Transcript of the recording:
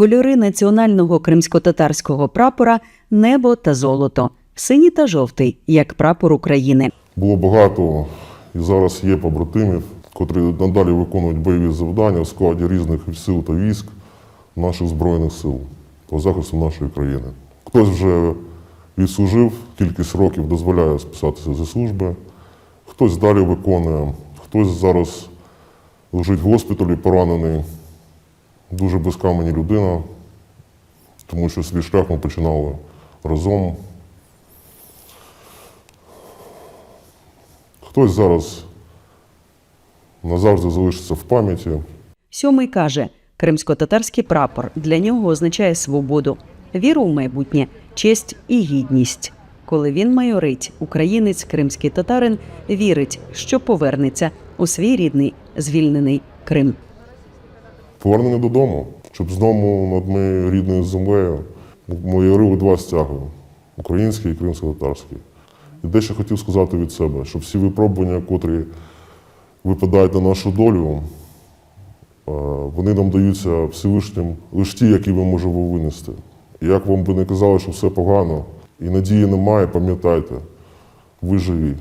Кольори національного кримсько-татарського прапора небо та золото, синій та жовтий, як прапор України. Було багато і зараз є побратимів, котрі надалі виконують бойові завдання в складі різних сил та військ наших Збройних сил по захисту нашої країни. Хтось вже відслужив, кількість років дозволяє списатися зі служби, хтось далі виконує, хтось зараз лежить в госпіталі поранений. Дуже близька мені людина, тому що свій шлях ми починали разом. Хтось зараз назавжди залишиться в пам'яті. Сьомий каже: кримсько-татарський прапор для нього означає свободу, віру в майбутнє, честь і гідність. Коли він майорить, українець, кримський татарин вірить, що повернеться у свій рідний звільнений Крим. Повернений додому, щоб знову над моєю рідною землею майорили два стяги український і кримсько-татарський. І дещо хотів сказати від себе, що всі випробування, котрі випадають на нашу долю, е, вони нам даються Всевишнім лише ті, які ми можемо винести. І як вам би не казали, що все погано і надії немає, пам'ятайте, ви живі.